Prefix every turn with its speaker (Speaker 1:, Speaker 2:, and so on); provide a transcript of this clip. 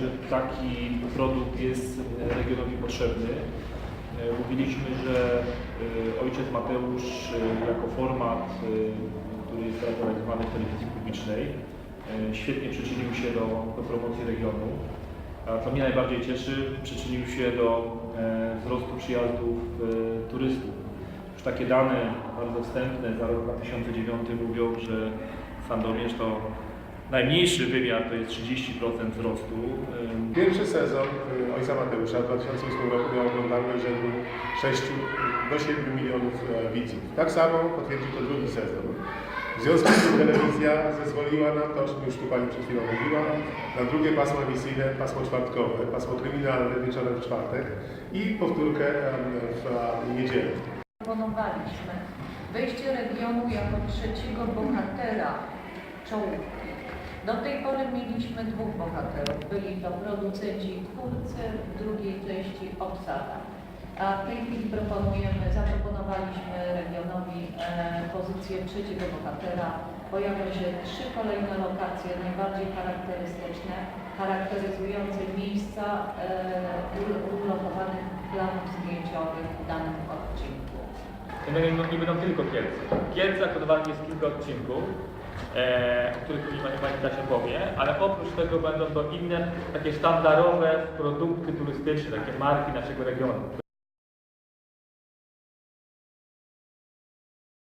Speaker 1: że taki produkt jest e, regionowi potrzebny. E, Mówiliśmy, że e, ojciec Mateusz jako format, który jest realizowany w telewizji publicznej, świetnie przyczynił się do, do promocji regionu. A co mnie najbardziej cieszy, przyczynił się do wzrostu przyjazdów turystów. Już takie dane bardzo wstępne za rok 2009 mówią, że Sandomierz to najmniejszy wymiar to jest 30% wzrostu.
Speaker 2: Pierwszy sezon y, Ojca Mateusza w 2008 roku miał oglądalność rzędu 6 do 7 milionów e, widzów. Tak samo potwierdził to drugi sezon. W związku z tym telewizja zezwoliła nam to, o czym już tu Pani przed chwilą mówiła, na drugie pasmo emisyjne, pasmo czwartkowe, pasmo kryminalne wieczorem w czwartek i powtórkę w niedzielę.
Speaker 3: Proponowaliśmy wejście regionu jako trzeciego bohatera czołówki. Do tej pory mieliśmy dwóch bohaterów. Byli to producenci i twórcy, w drugiej części obsada. A w tej chwili proponujemy, zaproponowaliśmy regionowi e, pozycję trzeciego bohatera. Pojawią się trzy kolejne lokacje najbardziej charakterystyczne, charakteryzujące miejsca e, ulokowanych planów zdjęciowych w danym odcinku.
Speaker 4: To nie, będą tylko Kielce. W Kielcach kodowalnie jest kilka odcinków, e, o których później Pani Kasia powie, ale oprócz tego będą to inne takie sztandarowe produkty turystyczne, takie marki naszego regionu.